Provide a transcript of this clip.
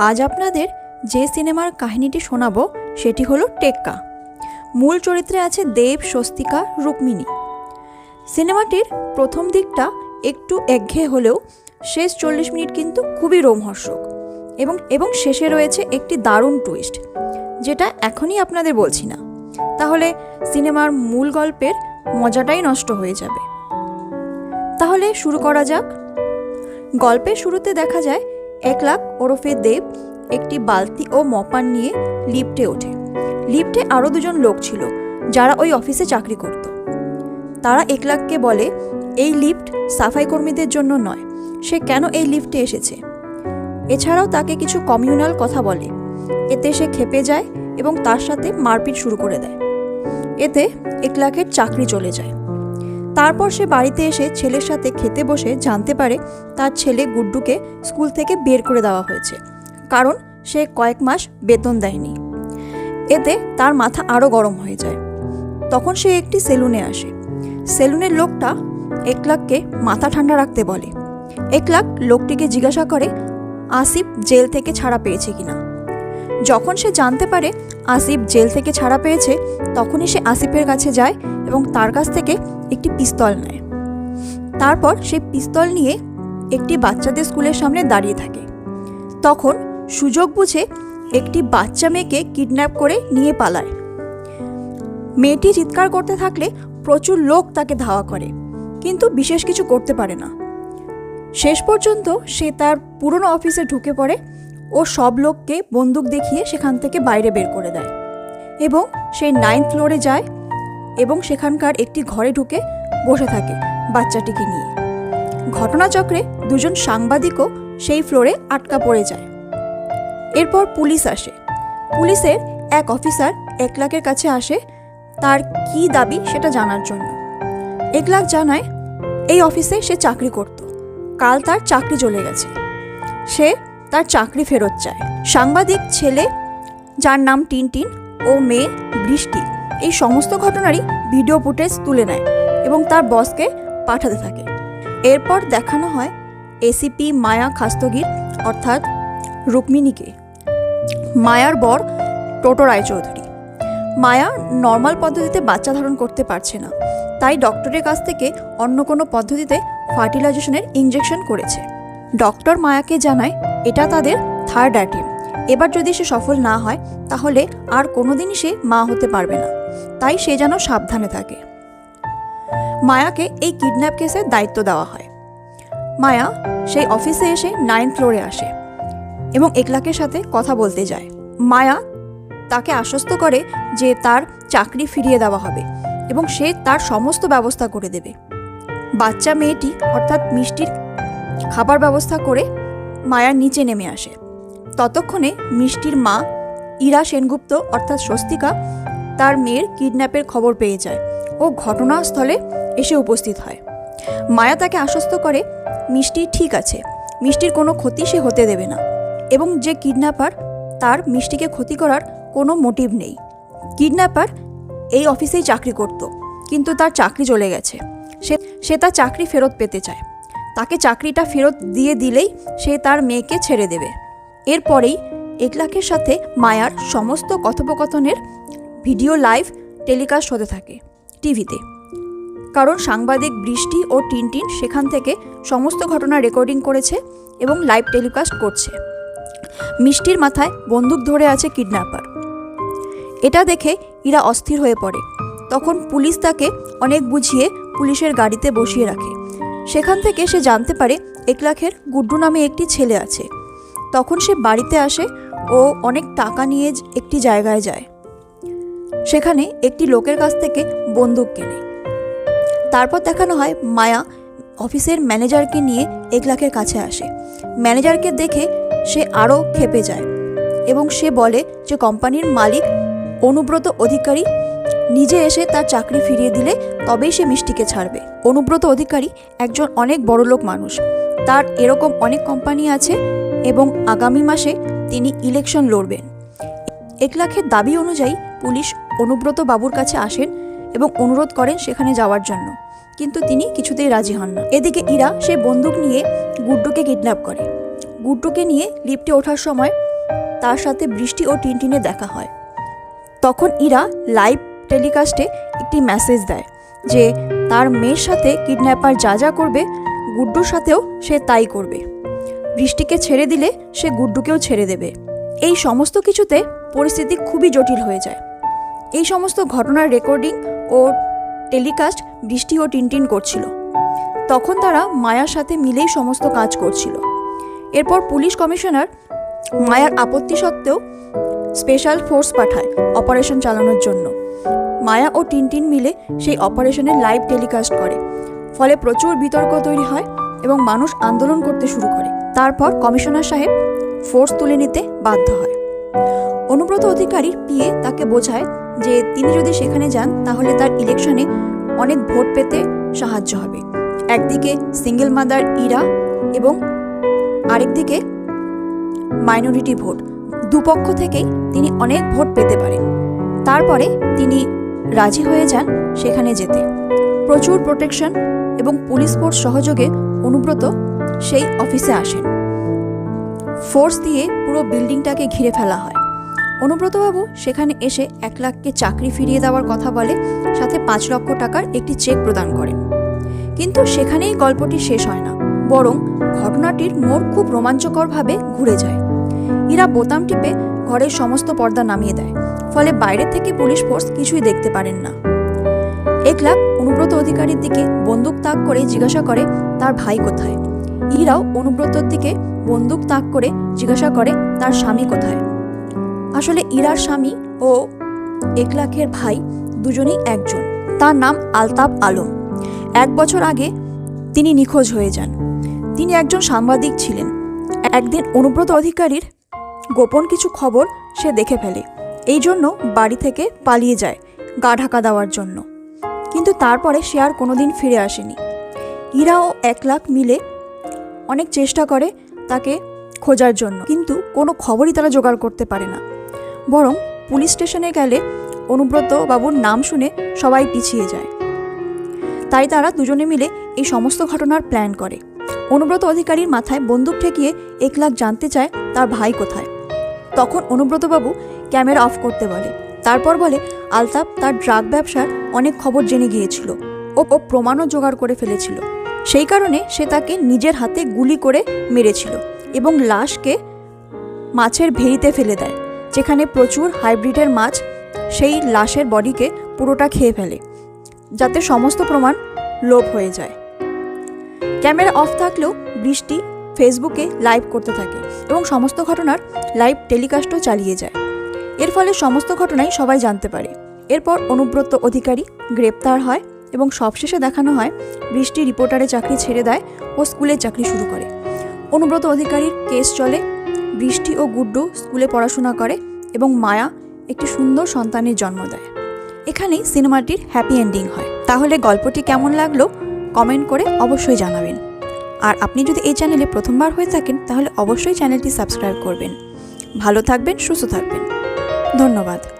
আজ আপনাদের যে সিনেমার কাহিনীটি শোনাব, সেটি হলো টেক্কা। মূল চরিত্রে আছে দেব, স্বস্তিকা, রুক্মিণী। সিনেমাটির প্রথম দিকটা একটু একঘেয়ে হলেও শেষ চল্লিশ মিনিট কিন্তু খুবই রোমহর্ষক এবং এবং শেষে রয়েছে একটি দারুণ টুইস্ট যেটা এখনই আপনাদের বলছি না। তাহলে সিনেমার মূল গল্পের মজাটাই নষ্ট হয়ে যাবে। তাহলে শুরু করা যাক। গল্পের শুরুতে দেখা যায় এক লাখ ওরফে দেব একটি বালতি ও মপান নিয়ে লিফটে ওঠে। লিফটে আরও দুজন লোক ছিল, যারা ওই অফিসে চাকরি করত। তারা এক লাখকে বলে, এই লিফট সাফাই কর্মীদের জন্য নয়, সে কেন এই লিফটে এসেছে? এছাড়াও তাকে কিছু কমিউনাল কথা বলে। এতে সে খেপে যায় এবং তার সাথে মারপিট শুরু করে দেয়। এতে এক লাখের চাকরি চলে যায়। তারপর সে বাড়িতে এসে ছেলের সাথে খেতে বসে জানতে পারে তার ছেলে গুড্ডুকে স্কুল থেকে বের করে দেওয়া হয়েছে, কারণ সে কয়েক মাস বেতন দেয়নি। এতে তার মাথা আরও গরম হয়ে যায়। তখন সে একটি সেলুনে আসে। সেলুনের লোকটা এক লাখকে মাথা ঠান্ডা রাখতে বলে। এক লাখ লোকটিকে জিজ্ঞাসা করে, আসিফ জেল থেকে ছাড়া পেয়েছে কিনা? যখন সে জানতে পারে আসিফ জেল থেকে ছাড়া পেয়েছে, তখনই সে আসিফের কাছে যায় এবং তার কাছ থেকে একটি পিস্তল নেয়। তারপর সে পিস্তল নিয়ে একটি বাচ্চাদের স্কুলের সামনে দাঁড়িয়ে থাকে। তখন সুযোগ বুঝে একটি বাচ্চা মেয়েকে কিডন্যাপ করে নিয়ে পালায়। মেয়েটি চিৎকার করতে থাকলে প্রচুর লোক তাকে ধাওয়া করে, কিন্তু বিশেষ কিছু করতে পারে না। শেষ পর্যন্ত সে তার পুরনো অফিসে ঢুকে পড়ে ও সব লোককে বন্দুক দেখিয়ে সেখান থেকে বাইরে বের করে দেয় এবং সে নাইন্থ ফ্লোরে যায় এবং সেখানকার একটি ঘরে ঢুকে বসে থাকে বাচ্চাটিকে নিয়ে। ঘটনাচক্রে দুজন সাংবাদিকও সেই ফ্লোরে আটকা পড়ে যায়। এরপর পুলিশ আসে। পুলিশের এক অফিসার এক লাখের কাছে আসে তার কি দাবি সেটা জানার জন্য। এক লাখ জানায়, এই অফিসে সে চাকরি করত। কাল তার চাকরি চলে গেছে। সে তার চাকরি ফেরত চায়। সাংবাদিক ছেলে, যার নাম টিনটিন ও মেয়ে বৃষ্টি, এই সমস্ত ঘটনারই ভিডিও ফুটেজ তুলে নেয় এবং তার বসকে পাঠাতে থাকে। এরপর দেখানো হয় এসিপি মায়া খাস্তগির, অর্থাৎ রুক্মিণীকে। মায়ার বর টোটো রায়চৌধুরী। মায়া নর্মাল পদ্ধতিতে বাচ্চা ধারণ করতে পারছে না। তাই ডক্টরের কাছ থেকে অন্য কোনো পদ্ধতিতে ফার্টিলাইজেশনের ইঞ্জেকশন করেছে। ডক্টর মায়াকে জানায়, এটা তাদের থার্ড অ্যাটেম্প এবার যদি সে সফল না হয়, তাহলে আর কোনোদিনই সে মা হতে পারবে না। তাই সে যেন সাবধানে থাকে। মায়াকে এই কিডন্যাপ কেসের দায়িত্ব দেওয়া হয়। মায়া সেই অফিসে এসে নাইন ফ্লোরে আসে এবং একলাকের সাথে কথা বলতে যায়। মায়া তাকে আশ্বস্ত করে যে তার চাকরি ফিরিয়ে দেওয়া হবে এবং সে তার সমস্ত ব্যবস্থা করে দেবে। বাচ্চা মেয়েটি অর্থাৎ মিষ্টির খাবার ব্যবস্থা করে মায়ার নিচে নেমে আসে। ততক্ষণে মিষ্টির মা ইরা সেনগুপ্ত অর্থাৎ স্বস্তিকা তার মেয়ের কিডন্যাপের খবর পেয়ে যায় ও ঘটনাস্থলে এসে উপস্থিত হয়। মায়া তাকে আশ্বস্ত করে, মিষ্টি ঠিক আছে, মিষ্টির কোনো ক্ষতি সে হতে দেবে না এবং যে কিডন্যাপার তার মিষ্টিকে ক্ষতি করার কোনো মোটিভ নেই। কিডন্যাপার এই অফিসেই চাকরি করত, কিন্তু তার চাকরি চলে গেছে। সে সে তার চাকরি ফেরত পেতে চায়। তাকে চাকরিটা ফেরত দিয়ে দিলেই সে তার মেয়েকে ছেড়ে দেবে। এরপরেই একলাখের সাথে মায়ার সমস্ত কথোপকথনের ভিডিও লাইভ টেলিকাস্ট হতে থাকে টিভিতে। কারণ সাংবাদিক বৃষ্টি ও টিনটিন সেখান থেকে সমস্ত ঘটনা রেকর্ডিং করেছে এবং লাইভ টেলিকাস্ট করছে। মিষ্টির মাথায় বন্দুক ধরে আছে কিডন্যাপার। এটা দেখে ইরা অস্থির হয়ে পড়ে। তখন পুলিশ তাকে অনেক বুঝিয়ে পুলিশের গাড়িতে বসিয়ে রাখে। সেখান থেকে সে জানতে পারে এক লাখের গুড্ডু নামে একটি ছেলে আছে। তখন সে বাড়িতে আসে ও অনেক টাকা নিয়ে একটি জায়গায় যায়। সেখানে একটি লোকের কাছ থেকে বন্দুক কেনে। তারপর দেখানো হয় মায়া অফিসের ম্যানেজারকে নিয়ে এক লাখের কাছে আসে। ম্যানেজারকে দেখে সে আরও খেপে যায় এবং সে বলে যে কোম্পানির মালিক অনুব্রত অধিকারী নিজে এসে তার চাকরি ফিরিয়ে দিলে তবেই সে মিষ্টিকে ছাড়বে। অনুব্রত অধিকারী একজন অনেক বড়লোক মানুষ। তার এরকম অনেক কোম্পানি আছে এবং আগামী মাসে তিনি ইলেকশন লড়বেন। এক লাখের দাবি অনুযায়ী পুলিশ অনুব্রত বাবুর কাছে আসেন এবং অনুরোধ করেন সেখানে যাওয়ার জন্য। কিন্তু তিনি কিছুতেই রাজি হন না। এদিকে ইরা সে বন্দুক নিয়ে গুড্ডুকে কিডন্যাপ করে। গুড্ডুকে নিয়ে লিফটে ওঠার সময় তার সাথে বৃষ্টি ও টিনটিনে দেখা হয়। তখন ইরা লাইভ টেলিকাস্টে একটি মেসেজ দেয় যে তার মেয়ের সাথে কিডন্যাপার যা যা করবে, গুড্ডুর সাথেও সে তাই করবে। বৃষ্টিকে ছেড়ে দিলে সে গুড্ডুকেও ছেড়ে দেবে। এই সমস্ত কিছুতে পরিস্থিতি খুবই জটিল হয়ে যায়। এই সমস্ত ঘটনার রেকর্ডিং ও টেলিকাস্ট বৃষ্টি ও টিনটিন করছিল। তখন তারা মায়ার সাথে মিলেই সমস্ত কাজ করছিল। এরপর পুলিশ কমিশনার মায়ার আপত্তি সত্ত্বেও স্পেশাল ফোর্স পাঠায় অপারেশন চালানোর জন্য। মায়া ও টিনটিন মিলে সেই অপারেশনের লাইভ টেলিকাস্ট করে। ফলে প্রচুর বিতর্ক তৈরি হয় এবং মানুষ আন্দোলন করতে শুরু করে। তারপর কমিশনার সাহেব ফোর্স তুলে নিতে বাধ্য হয়। অনুব্রত অধিকারীর পিএ তাকে বোঝায় যে তিনি যদি সেখানে যান, তাহলে তার ইলেকশনে অনেক ভোট পেতে সাহায্য হবে। একদিকে সিঙ্গেল মাদার ইরা এবং আরেকদিকে মাইনরিটি ভোট। দুপক্ষ থেকেই তিনি অনেক ভোট পেতে পারেন। তারপরে তিনি রাজি হয়ে যান সেখানে যেতে। প্রচুর প্রোটেকশন এবং পুলিশ ফোর্স সহযোগে অনুব্রত সেই অফিসে আসেন। ফোর্স দিয়ে পুরো বিল্ডিংটাকে ঘিরে ফেলা হয়। অনুব্রতবাবু সেখানে এসে এক লাখকে চাকরি ফিরিয়ে দেওয়ার কথা বলে, সাথে পাঁচ লক্ষ টাকার একটি চেক প্রদান করেন। কিন্তু সেখানেই গল্পটি শেষ হয় না, বরং ঘটনাটির মোড় খুব রোমাঞ্চকরভাবে ঘুরে যায়। ইরা বোতাম টিপে ঘরের সমস্ত পর্দা নামিয়ে দেয়। ফলে বাইরে থেকে পুলিশ ফোর্স কিছুই দেখতে পারেন না। একলাখ অনুব্রত অধিকারীর দিকে বন্দুক তাক করে জিজ্ঞাসা করে, তার ভাই কোথায়? ইরাও অনুব্রতর দিকে বন্দুক তাক করে জিজ্ঞাসা করে, তার স্বামী কোথায়? আসলে ইরার স্বামী ও একলাখের ভাই দুজনেই একজন। তার নাম আলতাব আলম। এক বছর আগে তিনি নিখোঁজ হয়ে যান। তিনি একজন সাংবাদিক ছিলেন। একদিন অনুব্রত অধিকারীর গোপন কিছু খবর সে দেখে ফেলে। এই জন্য বাড়ি থেকে পালিয়ে যায় গা ঢাকা দেওয়ার জন্য। কিন্তু তারপরে সে আর কোনোদিন ফিরে আসেনি। ইরা ও এক লাখ মিলে অনেক চেষ্টা করে তাকে খোঁজার জন্য, কিন্তু কোনো খবরই তারা জোগাড় করতে পারে না। বরং পুলিশ স্টেশনে গেলে অনুব্রত বাবুর নাম শুনে সবাই পিছিয়ে যায়। তাই তারা দুজনে মিলে এই সমস্ত ঘটনার প্ল্যান করে। অনুব্রত অধিকারীর মাথায় বন্দুক ঠেকিয়ে এক লাখ জানতে চায় তার ভাই কোথায়। তখন অনুব্রতবাবু ক্যামেরা অফ করতে বলে। তারপর বলে আলতাপ তার ড্রাগ ব্যবসার অনেক খবর জেনে গিয়েছিল ও ও প্রমাণও জোগাড় করে ফেলেছিল। সেই কারণে সে তাকে নিজের হাতে গুলি করে মেরেছিল এবং লাশকে মাছের ভেড়িতে ফেলে দেয়, যেখানে প্রচুর হাইব্রিডের মাছ সেই লাশের বডিকে পুরোটা খেয়ে ফেলে, যাতে সমস্ত প্রমাণ লোপ হয়ে যায়। ক্যামেরা অফ থাকলেও বৃষ্টি ফেসবুকে লাইভ করতে থাকে এবং সমস্ত ঘটনার লাইভ টেলিকাস্টও চালিয়ে যায়। এর ফলে সমস্ত ঘটনাই সবাই জানতে পারে। এরপর অনুব্রত অধিকারী গ্রেপ্তার হয় এবং সবশেষে দেখানো হয়, বৃষ্টি রিপোর্টারে চাকরি ছেড়ে দেয় ও স্কুলে চাকরি শুরু করে। অনুব্রত অধিকারীর কেস চলে, বৃষ্টি ও গুড্ডু স্কুলে পড়াশোনা করে এবং মায়া একটি সুন্দর সন্তানের জন্ম দেয়। এখানেই সিনেমাটির হ্যাপি এন্ডিং হয়। তাহলে গল্পটি কেমন লাগল? কমেন্ট করে অবশ্যই জানাবেন। আর আপনি যদি এই চ্যানেলে প্রথমবার হয়ে থাকেন, তাহলে অবশ্যই চ্যানেলটি সাবস্ক্রাইব করবেন। ভালো থাকবেন, সুস্থ থাকবেন। ধন্যবাদ।